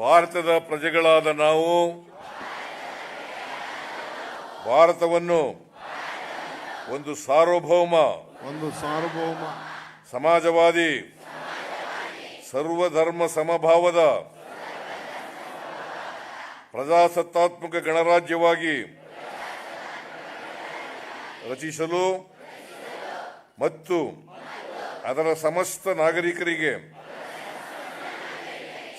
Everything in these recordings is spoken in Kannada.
ಭಾರತದ ಪ್ರಜೆಗಳಾದ ನಾವು ಭಾರತವನ್ನು ಒಂದು ಸಾರ್ವಭೌಮ ಒಂದು ಸಾರ್ವಭೌಮ ಸಮಾಜವಾದಿ ಸರ್ವಧರ್ಮ ಸಮಭಾವದ ಪ್ರಜಾಸತ್ತಾತ್ಮಕ ಗಣರಾಜ್ಯವಾಗಿ ರಚಿಸಲು ಮತ್ತು ಅದರ ಸಮಸ್ತ ನಾಗರಿಕರಿಗೆ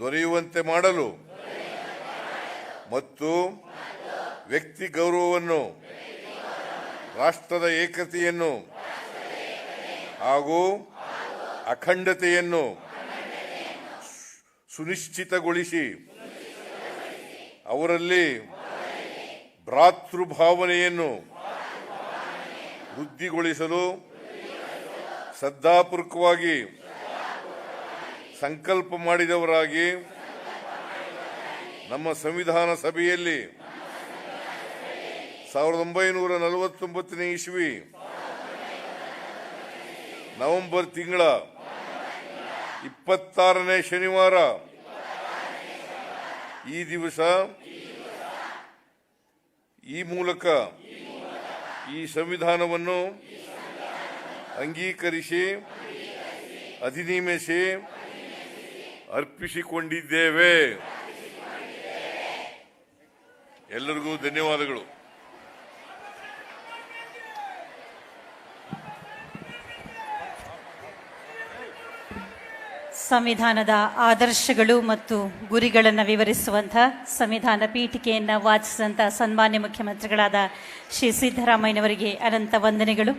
ದೊರೆಯುವಂತೆ ಮಾಡಲು ಮತ್ತು ವ್ಯಕ್ತಿ ಗೌರವವನ್ನು ರಾಷ್ಟ್ರದ ಏಕತೆಯನ್ನು ಹಾಗೂ ಅಖಂಡತೆಯನ್ನು ಸುನಿಶ್ಚಿತಗೊಳಿಸಿ ಅವರಲ್ಲಿ ಭ್ರಾತೃಭಾವನೆಯನ್ನು ವೃದ್ಧಿಗೊಳಿಸಲು ಶ್ರದ್ಧಾಪೂರ್ವಕವಾಗಿ ಸಂಕಲ್ಪ ಮಾಡಿದವರಾಗಿ ನಮ್ಮ ಸಂವಿಧಾನ ಸಭೆಯಲ್ಲಿ ಸಾವಿರದ ಒಂಬೈನೂರ ನಲವತ್ತೊಂಬತ್ತನೇ ಇಸ್ವಿ ನವೆಂಬರ್ ತಿಂಗಳ ಇಪ್ಪತ್ತಾರನೇ ಶನಿವಾರ ಈ ದಿವಸ ಈ ಮೂಲಕ ಈ ಸಂವಿಧಾನವನ್ನು ಅಂಗೀಕರಿಸಿ, ಅಧಿನಿಯಮಿಸಿ ಅರ್ಪಿಸಿಕೊಂಡಿದ್ದೇವೆ. ಎಲ್ಲರಿಗೂ ಧನ್ಯವಾದಗಳು. ಸಂವಿಧಾನದ ಆದರ್ಶಗಳು ಮತ್ತು ಗುರಿಗಳನ್ನು ವಿವರಿಸುವಂಥ ಸಂವಿಧಾನ ಪೀಠಿಕೆಯನ್ನು ವಾಚಿಸಿದಂಥ ಸನ್ಮಾನ್ಯ ಮುಖ್ಯಮಂತ್ರಿಗಳಾದ ಶ್ರೀ ಸಿದ್ದರಾಮಯ್ಯನವರಿಗೆ ಅನಂತ ವಂದನೆಗಳು.